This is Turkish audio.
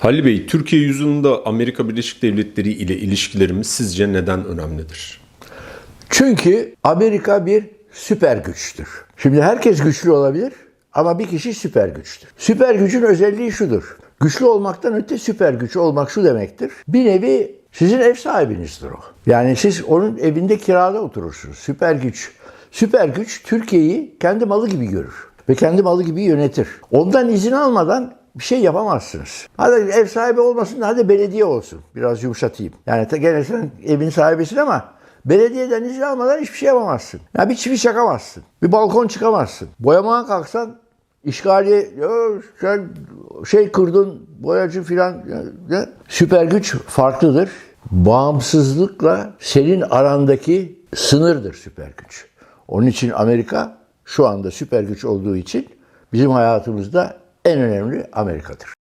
Halil Bey, Türkiye yüzyılında Amerika Birleşik Devletleri ile ilişkilerimiz sizce neden önemlidir? Çünkü Amerika bir süper güçtür. Şimdi herkes güçlü olabilir ama bir kişi süper güçtür. Süper gücün özelliği şudur. Güçlü olmaktan öte süper güç olmak şu demektir. Bir nevi sizin ev sahibinizdir o. Yani siz onun evinde kirada oturursunuz. Süper güç. Süper güç Türkiye'yi kendi malı gibi görür ve kendi malı gibi yönetir. Ondan izin almadan bir şey yapamazsınız. Hadi ev sahibi olmasın hadi belediye olsun. Biraz yumuşatayım. Yani gene sen evin sahibisin ama belediyeden izin almadan hiçbir şey yapamazsın. Ya bir çivi çakamazsın. Bir balkon çıkamazsın. Boyamaya kalksan işgaliye "Ya sen şey kırdın boyacı filan süper güç farklıdır. Bağımsızlıkla senin arandaki sınırdır süper güç. Onun için Amerika şu anda süper güç olduğu için bizim hayatımızda en önemli Amerika'dır.